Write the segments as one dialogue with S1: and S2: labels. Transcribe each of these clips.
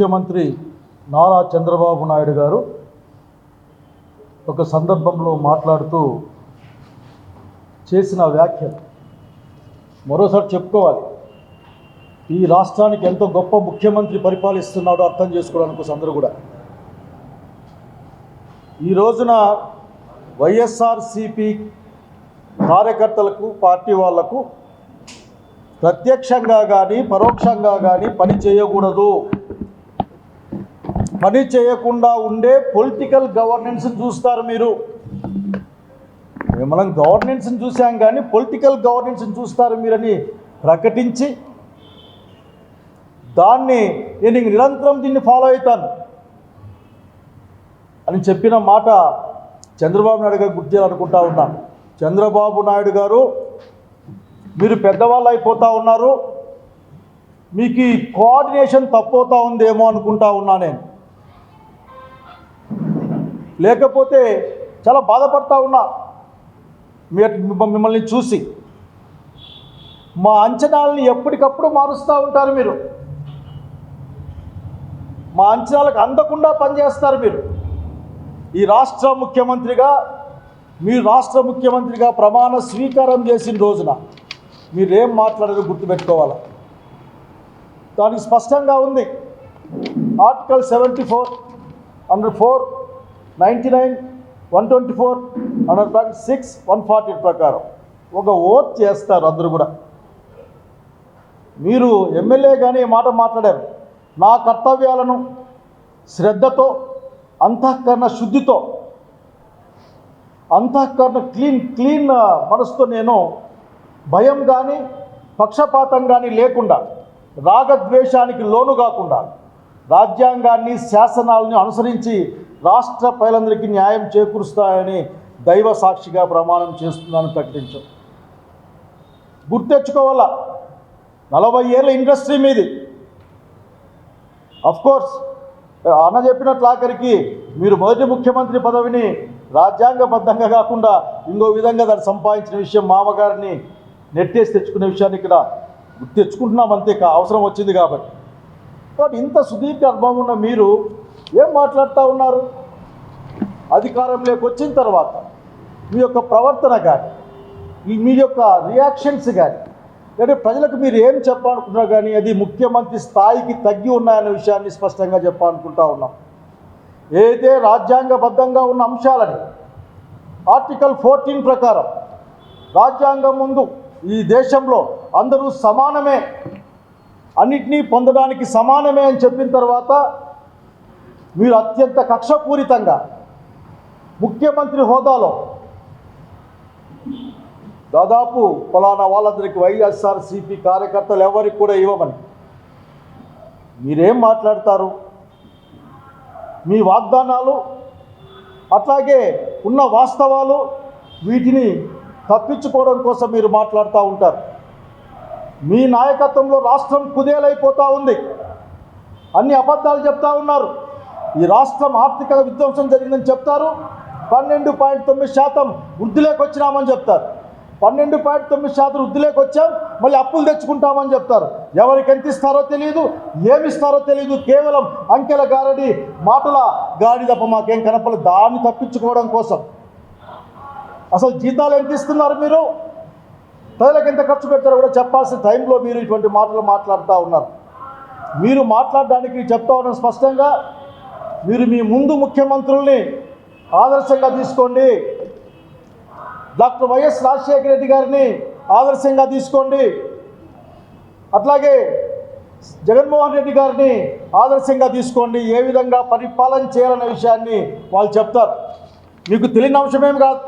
S1: ముఖ్యమంత్రి నారా చంద్రబాబు నాయుడు గారు ఒక సందర్భంలో మాట్లాడుతూ చేసిన వ్యాఖ్యలు. మరోసారి చెప్పుకోవాలి. ఈ రాష్ట్రానికి ఎంతో గొప్ప ముఖ్యమంత్రి పరిపాలిస్తున్నాడో అర్థం చేసుకోవడానికి అందరూ కూడా. ఈ రోజున వైఎస్ఆర్సిపి కార్యకర్తలకు పార్టీ వాళ్ళకు ప్రత్యక్షంగా కానీ పరోక్షంగా కానీ పని చేయకూడదు. పని చేయకుండా ఉండే పొలిటికల్ గవర్నెన్స్ చూస్తారు మీరు. మనం గవర్నెన్స్ని చూసాం కానీ పొలిటికల్ గవర్నెన్స్ని చూస్తారు మీరని ప్రకటించి దాన్ని నేను నిరంతరం దీన్ని ఫాలో అవుతాను. అని చెప్పిన మాట చంద్రబాబు నాయుడు గారు గుర్తు చేయాలనుకుంటా ఉన్నాను చంద్రబాబు నాయుడు గారు మీరు పెద్దవాళ్ళు అయిపోతూ ఉన్నారు. మీకు ఈ కోఆర్డినేషన్ తప్పవుతా ఉందేమో అనుకుంటా ఉన్నా నేను. లేకపోతే చాలా బాధపడతా ఉన్నా. మీ మిమ్మల్ని చూసి. మా అంచనాలని ఎప్పటికప్పుడు మారుస్తూ ఉంటారు మీరు. మా అంచనాలకు అందకుండా పనిచేస్తారు మీరు. ఈ రాష్ట్ర ముఖ్యమంత్రిగా మీరు రాష్ట్ర ముఖ్యమంత్రిగా ప్రమాణ స్వీకారం చేసిన రోజున మీరేం మాట్లాడారో గుర్తుపెట్టుకోవాలి? దానికి స్పష్టంగా ఉంది. Article seventy four under four ninety nine one twenty four under six one forty ప్రకారం. ఒక ఓట్ చేస్తారు అందరూ కూడా. మీరు ఎమ్మెల్యే కానీ మాట మాట్లాడారు. నా కర్తవ్యాలను శ్రద్ధతో అంతఃకరణ శుద్ధితో అంతఃకరణ క్లీన్ క్లీన్ మనసుతో నేను భయం కానీ పక్షపాతం కానీ లేకుండా రాగద్వేషానికి లోను కాకుండా రాజ్యాంగాన్ని శాసనాలను అనుసరించి రాష్ట్ర ప్రజలందరికీ న్యాయం చేకూరుస్తాయని దైవ సాక్షిగా ప్రమాణం చేస్తున్నాను ప్రకటించాం గుర్తెచ్చుకోవాలా? నలభై ఏళ్ళ ఇండస్ట్రీ మీది. కోర్స్ అన్న చెప్పినట్లు ఆఖరికి మీరు మొదటి ముఖ్యమంత్రి పదవిని రాజ్యాంగబద్ధంగా కాకుండా ఇంకో విధంగా దాన్ని సంపాదించిన విషయం మామగారిని నెట్టేసి తెచ్చుకునే విషయాన్ని ఇక్కడ గుర్తెచ్చుకుంటున్నాం అంతే కా- అవసరం వచ్చింది కాబట్టి. కాబట్టి ఇంత సుదీర్ఘ అనుభవం ఉన్న మీరు ఏం మాట్లాడుతూ ఉన్నారు? అధికారంలోకి వచ్చిన తర్వాత మీ యొక్క ప్రవర్తన కానీ మీ- యొక్క రియాక్షన్స్ కానీ అంటే ప్రజలకు మీరు ఏం చెప్పాలనుకున్నారు కానీ అది ముఖ్యమంత్రి స్థాయికి తగ్గి ఉన్నాయనే విషయాన్ని స్పష్టంగా చెప్పాలనుకుంటా ఉన్నాం. ఏదైతే రాజ్యాంగబద్ధంగా ఉన్న అంశాలని ఆర్టికల్ ఫోర్టీన్ ప్రకారం రాజ్యాంగం ముందు ఈ దేశంలో అందరూ సమానమే అన్నిటినీ పొందడానికి సమానమే అని చెప్పిన తర్వాత మీరు అత్యంత కక్షపూరితంగా ముఖ్యమంత్రి హోదాలో దాదాపు ఫలానా వాళ్ళందరికీ వైఎస్ఆర్సీపీ కార్యకర్తలు ఎవరికి కూడా ఇవ్వమని. మీరేం మాట్లాడతారు? మీ వాగ్దానాలు అట్లాగే ఉన్న వాస్తవాలు వీటిని తప్పించుకోవడం కోసం మీరు మాట్లాడుతూ ఉంటారు. మీ నాయకత్వంలో రాష్ట్రం కుదేలైపోతూ ఉంది. అన్ని అబద్ధాలు చెప్తా ఉన్నారు. ఈ రాష్ట్రం ఆర్థిక విధ్వంసం జరిగిందని చెప్తారు. పన్నెండు పాయింట్ తొమ్మిది శాతం వృద్ధిలోకి వచ్చినామని చెప్తారు. పన్నెండు పాయింట్ తొమ్మిది శాతం వృద్ధిలోకి వచ్చాం మళ్ళీ అప్పులు తెచ్చుకుంటామని చెప్తారు. ఎవరికి ఎంత ఇస్తారో తెలియదు ఏమి ఇస్తారో తెలియదు. కేవలం అంకెల గారడి మాటల గాడి తప్ప మాకేం కనపడదు దాన్ని తప్పించుకోవడం కోసం. అసలు జీతాలు ఎంత ఇస్తున్నారు మీరు? ప్రజలకు ఎంత ఖర్చు పెట్టారో కూడా చెప్పాల్సిన టైంలో మీరు ఇటువంటి మాటలు మాట్లాడుతూ ఉన్నారు. మీరు మాట్లాడడానికి చెప్తా ఉన్నాం స్పష్టంగా మీరు మీ ముందు ముఖ్యమంత్రుల్ని ఆదర్శంగా తీసుకోండి. డాక్టర్ వైఎస్ రాజశేఖర రెడ్డి గారిని ఆదర్శంగా తీసుకోండి. అట్లాగే జగన్మోహన్ రెడ్డి గారిని ఆదర్శంగా తీసుకోండి. ఏ విధంగా పరిపాలన చేయాలనే విషయాన్ని వాళ్ళు చెప్తారు. మీకు తెలియని అంశమేమి కాదు.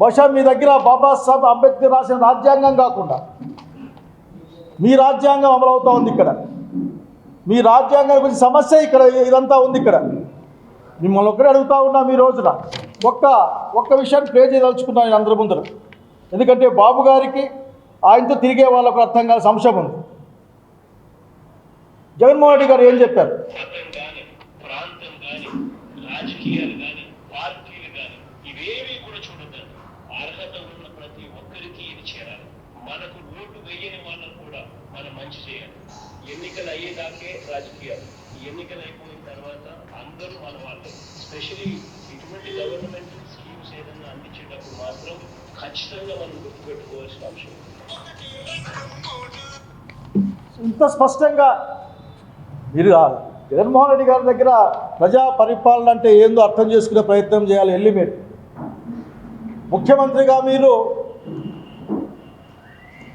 S1: బహుశా మీ దగ్గర బాబాసాహెబ్ అంబేద్కర్ రాసిన రాజ్యాంగం కాకుండా మీ రాజ్యాంగం అమలవుతూ ఉంది ఇక్కడ. మీ రాజ్యాంగం గురించి సమస్య ఇక్కడ ఇదంతా ఉంది ఇక్కడ. మిమ్మల్ని ఒక్కడే అడుగుతా ఉన్నా మీ రోజున. ఒక్క ఒక్క విషయాన్ని ప్రే చేయదలుచుకున్నాను నేను అందరి ముందర. ఎందుకంటే బాబు గారికి ఆయనతో తిరిగే వాళ్ళకు అర్థం కాని సంశయం ఉంది. జగన్మోహన్ రెడ్డి గారు ఏం చెప్పారు
S2: మతం కానీ ప్రాంతం కానీ రాజకీయాలు కానీ పార్టీలు కానీ ఇవేవి కూడా చూడద్దండి అర్హత ఉన్న ప్రతి ఒక్కరికి ఇది చేరాలి. మనకు ఓటు వేయని వాళ్ళకు కూడా మనం మంచి చేయాలి. ఎన్నికలు అయ్యేదాకే రాజకీయాలు. ఎన్నికలు అయిపోయిన తర్వాత అందరూ మన వాళ్ళు. స్పెషలీ ఇటువంటి గవర్నమెంట్ స్కీమ్స్ ఏదైనా అందించేటప్పుడు మాత్రం ఖచ్చితంగా మనం గుర్తుపెట్టుకోవాల్సిన అంశం
S1: ఇంత స్పష్టంగా మీరు జగన్మోహన్ రెడ్డి గారి దగ్గర ప్రజా పరిపాలన అంటే ఏందో అర్థం చేసుకునే ప్రయత్నం చేయాలి ఎల్లిమేట్ ముఖ్యమంత్రిగా మీరు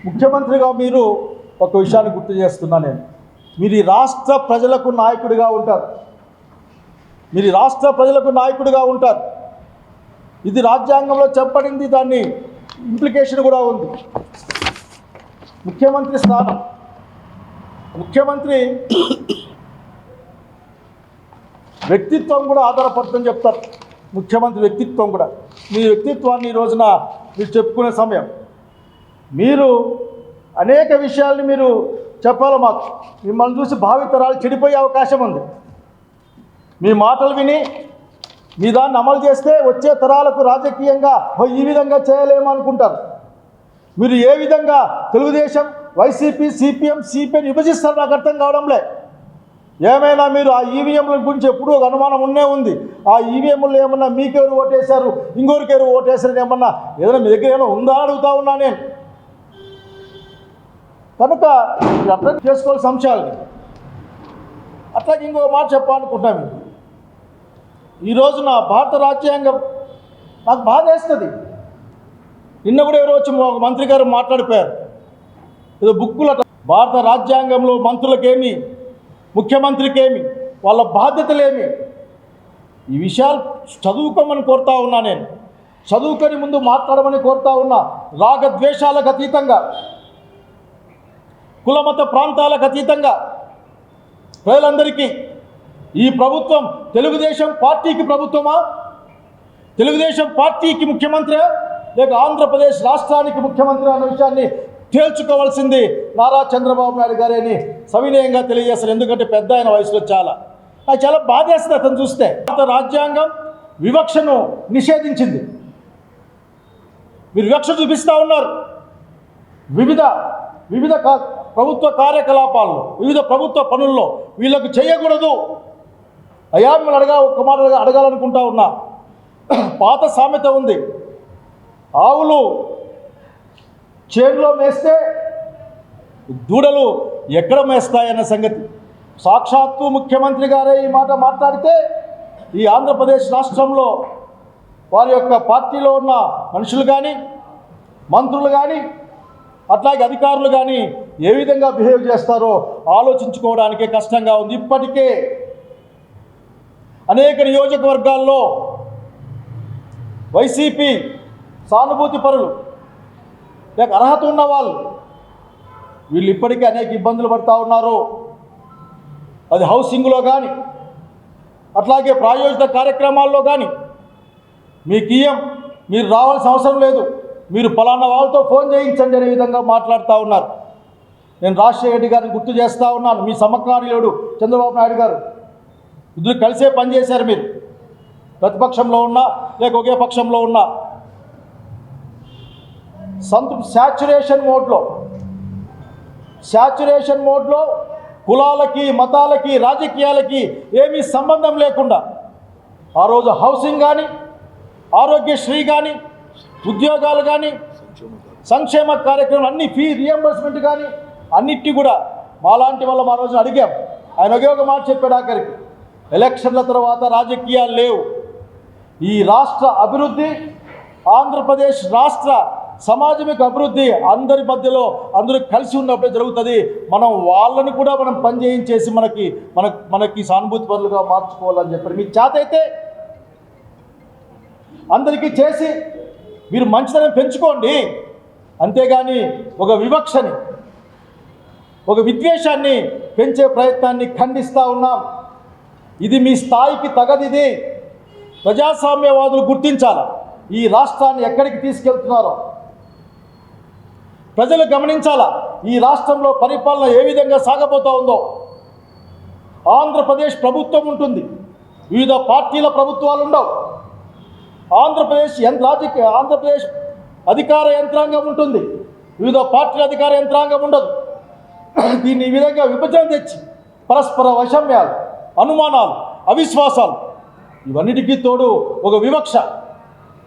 S1: ముఖ్యమంత్రిగా మీరు ఒక విషయాన్ని గుర్తు చేస్తున్నా నేను. మీరు ఈ రాష్ట్ర ప్రజలకు నాయకుడిగా ఉంటారు. మీరు రాష్ట్ర ప్రజలకు నాయకుడిగా ఉంటారు. ఇది రాజ్యాంగంలో చెప్పడింది దాన్ని ఇంప్లికేషన్ కూడా ఉంది. ముఖ్యమంత్రి స్థానం. ముఖ్యమంత్రి వ్యక్తిత్వం కూడా ఆధారపడుతుందని చెప్తారు. ముఖ్యమంత్రి వ్యక్తిత్వం కూడా. మీ వ్యక్తిత్వాన్ని ఈ రోజున మీరు చెప్పుకునే సమయం. మీరు అనేక విషయాల్ని మీరు చెప్పాలి మాకు. మిమ్మల్ని చూసి భావితరాలు చెడిపోయే అవకాశం ఉంది. మీ మాటలు విని మీ దాన్ని అమలు చేస్తే వచ్చే తరాలకు రాజకీయంగా ఈ విధంగా చేయలేమనుకుంటారు మీరు ఏ విధంగా తెలుగుదేశం వైసీపీ సిపిఎం సిపిఎం విభజిస్తారు నాకు అర్థం కావడంలే. ఏమైనా మీరు ఆ ఈవీఎంల గురించి ఎప్పుడూ ఒక అనుమానం ఉన్నే ఉంది. ఆ ఈవీఎంలు ఏమన్నా మీకెవరు ఓటేశారు? ఇంకొకరికి ఓటేశారు ఏమన్నా ఏదైనా మీ దగ్గర ఏమైనా ఉందా అడుగుతా ఉన్నా నేను. కనుక అర్థం చేసుకోవాల్సిన అంశాలని అట్లాగే ఇంకో మాట చెప్పాలనుకుంటున్నాను ఈ రోజున భారత రాజ్యాంగం నాకు బాధ వేస్తుంది. నిన్న కూడా ఎవరో వచ్చి ఒక మంత్రి గారు మాట్లాడిపోయారు. ఏదో బుక్కుల భారత రాజ్యాంగంలో మంత్రులకేమి ముఖ్యమంత్రికేమి వాళ్ళ బాధ్యతలేమి? ఈ విషయాలు చదువుకోమని కోరుతా ఉన్నా నేను. చదువుకొని ముందు మాట్లాడమని కోరుతా ఉన్నా. రాగద్వేషాలకు అతీతంగా కులమత ప్రాంతాలకు అతీతంగా ప్రజలందరికీ ఈ ప్రభుత్వం తెలుగుదేశం పార్టీకి ప్రభుత్వమా? తెలుగుదేశం పార్టీకి ముఖ్యమంత్రి? లేక ఆంధ్రప్రదేశ్ రాష్ట్రానికి ముఖ్యమంత్రి అన్న విషయాన్ని తేల్చుకోవాల్సింది నారా చంద్రబాబు నాయుడు గారని సవినయంగా తెలియజేస్తారు. ఎందుకంటే పెద్ద ఆయన వయసులో చాలా. నాకు చాలా బాధేస్తుంది అతను చూస్తే. భారత రాజ్యాంగం వివక్షను నిషేధించింది. మీరు వివక్ష చూపిస్తూ ఉన్నారు. వివిధ వివిధ ప్రభుత్వ కార్యకలాపాల్లో వివిధ ప్రభుత్వ పనుల్లో వీళ్ళకు చేయకూడదు. అయ్యా మిమ్మల్ని అడగా ఒక్క మాట అడగాలనుకుంటా ఉన్నా. పాత సామెత ఉంది. ఆవులు చేనులో మేస్తే దూడలు ఎక్కడ మేస్తాయన్న సంగతి. సాక్షాత్తు ముఖ్యమంత్రి గారే ఈ మాట మాట్లాడితే ఈ ఆంధ్రప్రదేశ్ రాష్ట్రంలో వారి యొక్క పార్టీలో ఉన్న మనుషులు కానీ మంత్రులు కానీ అట్లాగే అధికారులు కానీ ఏ విధంగా బిహేవ్ చేస్తారో ఆలోచించుకోవడానికే కష్టంగా ఉంది. ఇప్పటికే అనేక నియోజకవర్గాల్లో వైసీపీ సానుభూతి పరులు లేక అర్హత ఉన్న వాళ్ళు వీళ్ళు ఇప్పటికే అనేక ఇబ్బందులు పడుతూ ఉన్నారు. అది హౌసింగ్లో కానీ అట్లాగే ప్రాయోజిత కార్యక్రమాల్లో కానీ మీకు ఇయ్యం మీరు రావాల్సిన అవసరం లేదు. మీరు ఫలానా వాళ్ళతో ఫోన్ చేయించండి అనే విధంగా మాట్లాడుతూ ఉన్నారు. నేను రాజశేఖర రెడ్డి గారిని గుర్తు చేస్తూ ఉన్నాను. మీ సమకాలీయుడు చంద్రబాబు నాయుడు గారు. ఇద్దరు కలిసే పనిచేశారు మీరు. ప్రతిపక్షంలో ఉన్నా లేక ఒకే పక్షంలో ఉన్నా సంతృప్తి శాచురేషన్ మోడ్లో. శాచురేషన్ మోడ్లో కులాలకి మతాలకి రాజకీయాలకి ఏమీ సంబంధం లేకుండా ఆ రోజు హౌసింగ్ కానీ ఆరోగ్యశ్రీ కానీ ఉద్యోగాలు కానీ సంక్షేమ కార్యక్రమం అన్ని ఫీ రియంబర్స్మెంట్ కానీ అన్నిటి కూడా మాలాంటి వల్ల మా రోజున అడిగాం. ఆయన ఒకే ఒక మాట చెప్పాడు ఆఖరికి ఎలక్షన్ల తర్వాత రాజకీయాలు లేవు. ఈ రాష్ట్ర అభివృద్ధి ఆంధ్రప్రదేశ్ రాష్ట్ర సమాజం యొక్క అభివృద్ధి అందరి మధ్యలో అందరూ కలిసి ఉన్నప్పుడే జరుగుతుంది. మనం వాళ్ళని కూడా మనం పనిచేయించేసి మనకి మన మనకి సానుభూతి పనులుగా మార్చుకోవాలని చెప్పారు. మీ చేత అయితే అందరికీ చేసి మీరు మంచితనం పెంచుకోండి. అంతేగాని ఒక వివక్షని ఒక విద్వేషాన్ని పెంచే ప్రయత్నాన్ని ఖండిస్తూ ఉన్నాం. ఇది మీ స్థాయికి తగదిది ప్రజాస్వామ్యవాదులు గుర్తించాలి. ఈ రాష్ట్రాన్ని ఎక్కడికి తీసుకెళ్తున్నారో ప్రజలు గమనించాలా? ఈ రాష్ట్రంలో పరిపాలన ఏ విధంగా సాగబోతా ఉందో? ఆంధ్రప్రదేశ్ ప్రభుత్వం ఉంటుంది. వివిధ పార్టీల ప్రభుత్వాలు ఉండవు. ఆంధ్రప్రదేశ్ యం- రాజకీయ ఆంధ్రప్రదేశ్ అధికార యంత్రాంగం ఉంటుంది. వివిధ పార్టీల అధికార యంత్రాంగం ఉండదు. దీన్ని ఈ విధంగా విభజన తెచ్చి పరస్పర వైషమ్యాలు అనుమానాలు అవిశ్వాసాలు ఇవన్నిటికీ తోడు ఒక వివక్ష.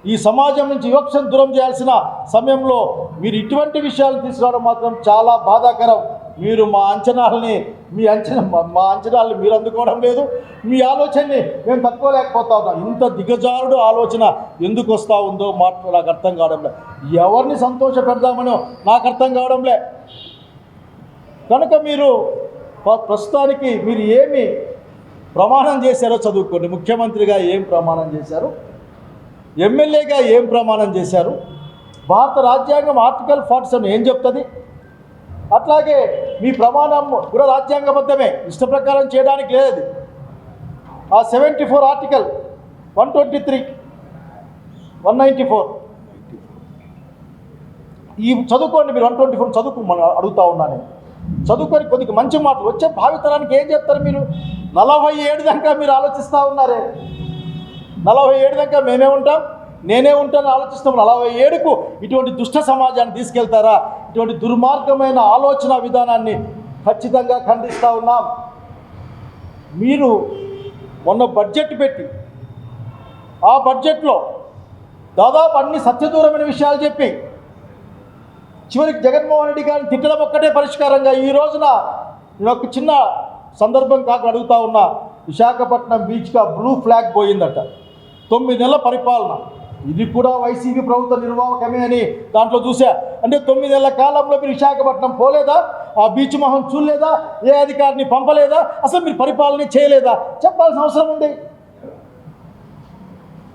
S1: ఈ సమాజం నుంచి వివక్షను దూరం చేయాల్సిన సమయంలో మీరు ఇటువంటి విషయాలు తీసుకురావడం మాత్రం చాలా బాధాకరం. మీరు మా అంచనాలని మీ అంచనా మా- మా అంచనాలను మీరు అందుకోవడం లేదు. మీ ఆలోచనని మేము తట్టుకోలేకపోతా ఉన్నాం. ఇంత దిగజారుడు ఆలోచన ఎందుకు వస్తూ ఉందో మాట నాకు అర్థం కావడం లే ఎవరిని సంతోష పెడదామనో నాకు అర్థం కావడం లే కనుక మీరు ప్రస్తుతానికి మీరు ఏమి ప్రమాణం చేశారో చదువుకోండి. ముఖ్యమంత్రిగా ఏం ప్రమాణం చేశారు? ఎమ్మెల్యేగా ఏం ప్రమాణం చేశారు? భారత రాజ్యాంగం ఆర్టికల్ ఫార్టీ సెవెన్ ఏం చెప్తుంది? అట్లాగే మీ ప్రమాణం కూడా రాజ్యాంగబద్ధమే ఇష్ట ప్రకారం చేయడానికి లేదు. ఆ seventy four article one twenty three one ninety four. ఈ చదువుకోండి మీరు వన్ ట్వంటీ ఫోర్ చదువుకోమని అడుగుతా ఉన్నాను నేను. చదువుకొని కొద్దిగా మంచి మాటలు వచ్చే భావితరానికి ఏం చెప్తారు మీరు? నలభై ఏడు దాకా మీరు ఆలోచిస్తూ ఉన్నారే. నలభై ఏడు దాకా మేమే ఉంటాం నేనే ఉంటాను ఆలోచిస్తాం. నలభై ఏడుకు ఇటువంటి దుష్ట సమాజాన్ని తీసుకెళ్తారా? ఇటువంటి దుర్మార్గమైన ఆలోచన విధానాన్ని ఖచ్చితంగా ఖండిస్తూ ఉన్నాం. మీరు మొన్న బడ్జెట్ పెట్టి ఆ బడ్జెట్లో దాదాపు అన్ని సత్యదూరమైన విషయాలు చెప్పి చివరికి జగన్మోహన్ రెడ్డి గారిని తిట్టడం ఒక్కటే పరిష్కారంగా ఈ రోజున నేను ఒక చిన్న సందర్భం కాక అడుగుతా ఉన్నా. విశాఖపట్నం బీచ్గా బ్లూ ఫ్లాగ్ పోయిందట. తొమ్మిది నెలల పరిపాలన. ఇది కూడా వైసీపీ ప్రభుత్వ నిర్వాహకమే అని దాంట్లో చూసా అంటే తొమ్మిది నెలల కాలంలో మీరు విశాఖపట్నం పోలేదా? ఆ బీచ్ మొహం చూడలేదా? ఏ అధికారిని పంపలేదా? అసలు మీరు పరిపాలన చేయలేదా? చెప్పాల్సిన అవసరం ఉంది.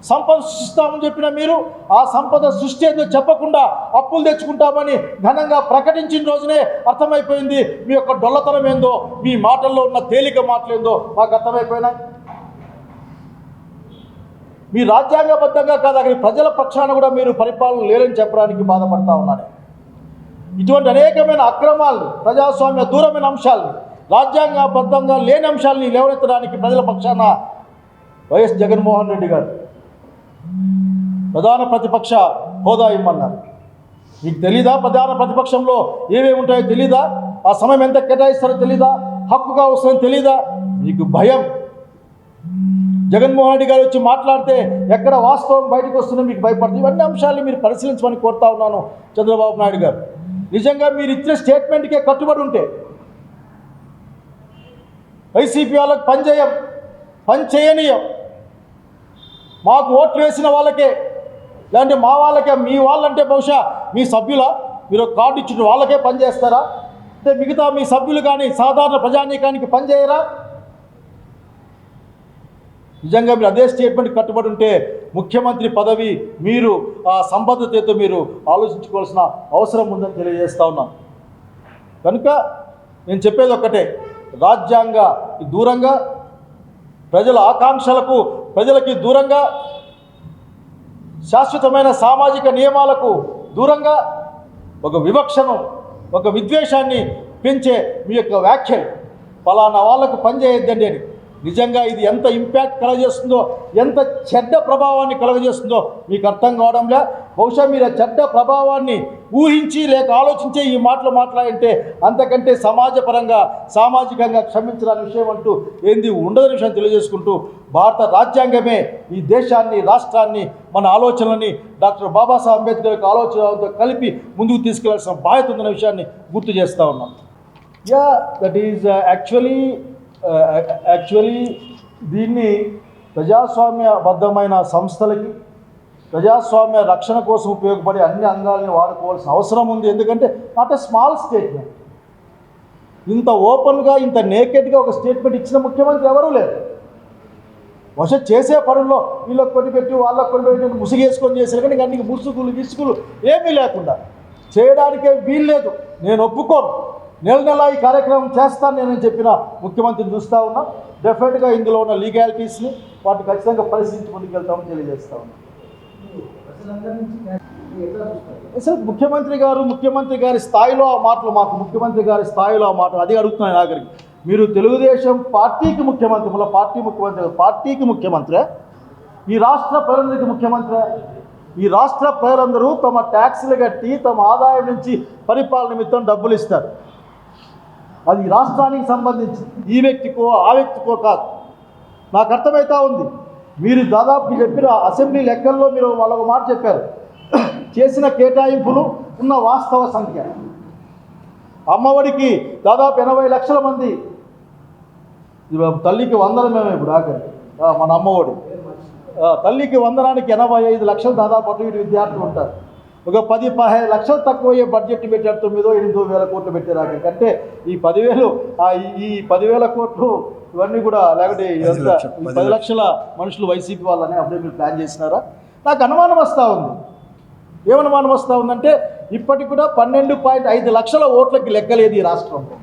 S1: సంపద సృష్టిస్తామని చెప్పిన మీరు ఆ సంపద సృష్టి ఏదో చెప్పకుండా అప్పులు తెచ్చుకుంటామని ఘనంగా ప్రకటించిన రోజునే అర్థమైపోయింది. మీ యొక్క డొల్లతనం ఏందో మీ మాటల్లో ఉన్న తేలిక మాటలేందో మాకు అర్థమైపోయినాయి. మీ రాజ్యాంగబద్ధంగా కాదు అక్కడి ప్రజల పక్షాన కూడా మీరు పరిపాలన లేరని చెప్పడానికి బాధపడతా ఉన్నాను ఇటువంటి అనేకమైన అక్రమాలు ప్రజాస్వామ్య దూరమైన అంశాలు రాజ్యాంగబద్ధంగా లేని అంశాలని లేవనెత్తడానికి ప్రజల పక్షాన వైఎస్ జగన్మోహన్ రెడ్డి గారు ప్రధాన ప్రతిపక్ష హోదా ఇమ్మన్నారు. మీకు తెలీదా ప్రధాన ప్రతిపక్షంలో ఏమేమి ఉంటాయో తెలీదా? ఆ సమయం ఎంత కేటాయిస్తారో తెలీదా? హక్కుగా వస్తుందో తెలీదా? మీకు భయం. జగన్మోహన్ రెడ్డి గారు వచ్చి మాట్లాడితే ఎక్కడ వాస్తవం బయటకు వస్తుందో మీకు భయపడుతుంది ఇవన్నీ అంశాలు మీరు పరిశీలించమని కోరుతా ఉన్నాను చంద్రబాబు నాయుడు గారు. నిజంగా మీరు ఇచ్చిన స్టేట్మెంట్కే కట్టుబడి ఉంటే వైసీపీ వాళ్ళకి పని చేయం పని చేయనీయం. మాకు ఓట్లు వేసిన వాళ్ళకే లేదంటే మా వాళ్ళకే మీ వాళ్ళంటే బహుశా మీ సభ్యుల మీరు కార్డు ఇచ్చిన వాళ్ళకే పనిచేస్తారా అంటే మిగతా మీ సభ్యులు కానీ సాధారణ ప్రజానీకానికి పనిచేయరా నిజంగా మీరు అదే స్టేట్మెంట్ కట్టుబడి ఉంటే ముఖ్యమంత్రి పదవి మీరు ఆ సంబద్ధతతో మీరు ఆలోచించుకోవాల్సిన అవసరం ఉందని తెలియజేస్తా ఉన్నాం. కనుక నేను చెప్పేది ఒక్కటే రాజ్యాంగ దూరంగా ప్రజల ఆకాంక్షలకు ప్రజలకి దూరంగా శాశ్వతమైన సామాజిక నియమాలకు దూరంగా ఒక వివక్షను ఒక విద్వేషాన్ని పెంచే మీ యొక్క వ్యాఖ్యలు ఫలానా వాళ్ళకు పనిచేయొద్దండి అని. నిజంగా ఇది ఎంత ఇంపాక్ట్ కలగజేస్తుందో ఎంత చెడ్డ ప్రభావాన్ని కలగజేస్తుందో మీకు అర్థం కావడంలే? బహుశా మీరు ఆ చెడ్డ ప్రభావాన్ని ఊహించి లేక ఆలోచించే ఈ మాటలు మాట్లాడంటే అంతకంటే సమాజపరంగా సామాజికంగా క్షమించడానికి విషయం అంటూ ఏంది ఉండదని విషయం తెలియజేసుకుంటూ భారత రాజ్యాంగమే ఈ దేశాన్ని రాష్ట్రాన్ని మన ఆలోచనలని డాక్టర్ బాబాసాహెబ్ అంబేద్కర్ యొక్క ఆలోచనలతో కలిపి ముందుకు తీసుకెళ్ళాల్సిన బాధ్యత ఉందన్న విషయాన్ని గుర్తు చేస్తూ ఉన్నాం. Yeah that is actually actually దీన్ని ప్రజాస్వామ్యబద్ధమైన సంస్థలకి ప్రజాస్వామ్య రక్షణ కోసం ఉపయోగపడే అన్ని అంగాలని వాడుకోవాల్సిన అవసరం ఉంది. ఎందుకంటే నాట్ ఎ స్మాల్ స్టేట్మెంట్. ఇంత ఓపెన్గా ఇంత నేకెడ్గా ఒక స్టేట్మెంట్ ఇచ్చిన ముఖ్యమంత్రి ఎవరూ లేరు. బహుశా చేసే పనుల్లో వీళ్ళకి కొన్ని పెట్టి వాళ్ళకి కొన్ని పెట్టి ముసుగేసుకొని చేశారు కానీ అన్ని ముసుగులు విసుగులు ఏమీ లేకుండా చేయడానికే వీల్లేదు. నేను ఒప్పుకోను. నెల నెల ఈ కార్యక్రమం చేస్తాను నేను చెప్పిన ముఖ్యమంత్రిని చూస్తూ ఉన్నా. డెఫినెట్గా ఇందులో ఉన్న లీగాలిటీస్ని వాటిని ఖచ్చితంగా పరిశీలించి ముందుకెళ్తామని తెలియజేస్తా ఉన్నా. అసలు ముఖ్యమంత్రి గారు ముఖ్యమంత్రి గారి స్థాయిలో ఆ మాటలు మాకు ముఖ్యమంత్రి గారి స్థాయిలో ఆ మాటలు అది అడుగుతున్నాను ఆఖరికి మీరు తెలుగుదేశం పార్టీకి ముఖ్యమంత్రి మళ్ళీ పార్టీ ముఖ్యమంత్రి పార్టీకి ముఖ్యమంత్రి ఈ రాష్ట్ర ప్రజలందరికీ ముఖ్యమంత్రి ఈ రాష్ట్ర ప్రజలందరూ తమ ట్యాక్సులు కట్టి తమ ఆదాయం నుంచి పరిపాలన నిమిత్తం డబ్బులు ఇస్తారు. అది రాష్ట్రానికి సంబంధించి ఈ వ్యక్తికో ఆ వ్యక్తికో కాదు. నాకు అర్థమవుతా ఉంది. మీరు దాదాపు చెప్పిన అసెంబ్లీ లెక్కల్లో మీరు వాళ్ళ మాట చెప్పారు. చేసిన కేటాయింపులు ఉన్న వాస్తవ సంఖ్య. అమ్మఒడికి దాదాపు ఎనభై లక్షల మంది. తల్లికి తల్లికి మేము ఇప్పుడు ఆఖరి. మన అమ్మఒడి. తల్లికి వందనానికి ఎనభై ఐదు లక్షలు దాదాపు అటు ఇటు విద్యార్థులు ఉంటారు. ఒక పది పదిహేను లక్షలు తక్కువ అయ్యే బడ్జెట్ పెట్టారు తొమ్మిదో ఎనిమిదో వేల కోట్లు పెట్టారు అంటే ఈ పదివేలు ఈ- పదివేల కోట్లు ఇవన్నీ కూడా లేకపోతే ఇదంతా
S3: పది
S1: లక్షల. మనుషులు వైసీపీ వాళ్ళని అప్పుడే మీరు ప్లాన్ చేసినారా? నాకు అనుమానం వస్తూ ఉంది. ఏమనుమానం వస్తూ ఉందంటే ఇప్పటికి కూడా పన్నెండు పాయింట్ ఐదు లక్షల ఓట్లకి లెక్కలేదు ఈ రాష్ట్రంలో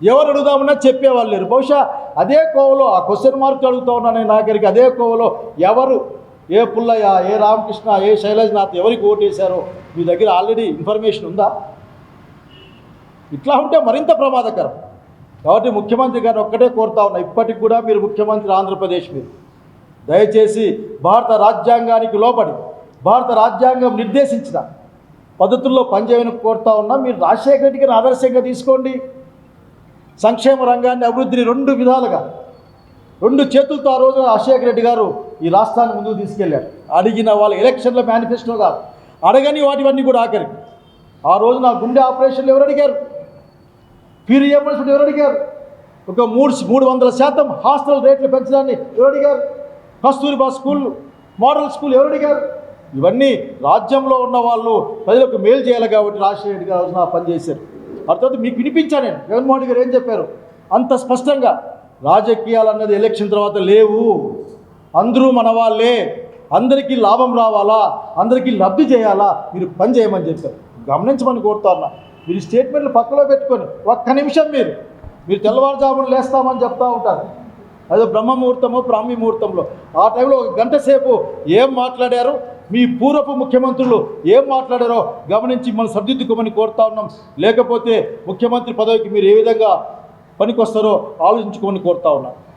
S1: ఎవరు అడుగుదామన్నా చెప్పేవాళ్ళు లేరు. బహుశా అదే కోవలో ఆ క్వశ్చన్ మార్క్ అడుగుతా ఉన్నాను నేను నాగరికి అదే కోవలో ఎవరు ఏ పుల్లయ్య ఏ రామకృష్ణ ఏ శైలజ్నాథ్ ఎవరికి ఓటేశారో మీ దగ్గర ఆల్రెడీ ఇన్ఫర్మేషన్ ఉందా? ఇట్లా ఉంటే మరింత ప్రమాదకరం. కాబట్టి ముఖ్యమంత్రి గారిని ఒక్కటే కోరుతా ఉన్నా ఇప్పటికి కూడా మీరు ముఖ్యమంత్రి ఆంధ్రప్రదేశ్ మీరు. దయచేసి భారత రాజ్యాంగానికి లోబడి భారత రాజ్యాంగం నిర్దేశించిన పద్ధతుల్లో పనిచేయని కోరుతా ఉన్నా మీరు రాజశేఖర రెడ్డి గారిని ఆదర్శంగా తీసుకోండి. సంక్షేమ రంగాన్ని అభివృద్ధిని రెండు విధాలుగా రెండు చేతులతో ఆ రోజు రాజశేఖర రెడ్డి గారు ఈ రాష్ట్రాన్ని ముందుకు తీసుకెళ్ళారు అడిగిన వాళ్ళ ఎలక్షన్ల మేనిఫెస్టో కాదు. అడగని వాటివన్నీ కూడా ఆఖరికి ఆ రోజు నా గుండె ఆపరేషన్లు ఎవరు అడిగారు? ఫీ ఎవరు అడిగారు? ఒక మూడు మూడు వందల శాతం హాస్టల్ రేట్లు పెంచడాన్ని ఎవరు అడిగారు? కస్తూరిబా స్కూల్ మోడల్ స్కూల్ ఎవరు అడిగారు? ఇవన్నీ రాజ్యంలో ఉన్న వాళ్ళు ప్రజలకు మేలు చేయాలి కాబట్టి రాజశేఖర రెడ్డి గారు నా పనిచేశారు ఆ తర్వాత మీకు వినిపించాను నేను? జగన్మోహన్ గారు ఏం చెప్పారు? అంత స్పష్టంగా రాజకీయాలు అన్నది ఎలక్షన్ తర్వాత లేవు. అందరూ మన వాళ్ళే. అందరికీ లాభం రావాలా? అందరికీ లబ్ధి చేయాలా? మీరు పని చేయమని చెప్పారు. గమనించమని కోరుతారు మీరు స్టేట్మెంట్లు పక్కలో పెట్టుకొని ఒక్క నిమిషం మీరు. మీరు తెల్లవారుజామున లేస్తామని చెప్తా ఉంటారు. అదే బ్రహ్మ ముహూర్తము బ్రాహ్మీ ముహూర్తంలో ఆ టైంలో ఒక గంట సేపు ఏం మాట్లాడారు? మీ పూర్వపు ముఖ్యమంత్రులు ఏం మాట్లాడారో గమనించి మనం సర్దిద్దుకోమని కోరుతా ఉన్నాం. లేకపోతే ముఖ్యమంత్రి పదవికి మీరు ఏ విధంగా పనికొస్తారో ఆలోచించుకోమని కోరుతా ఉన్నాం.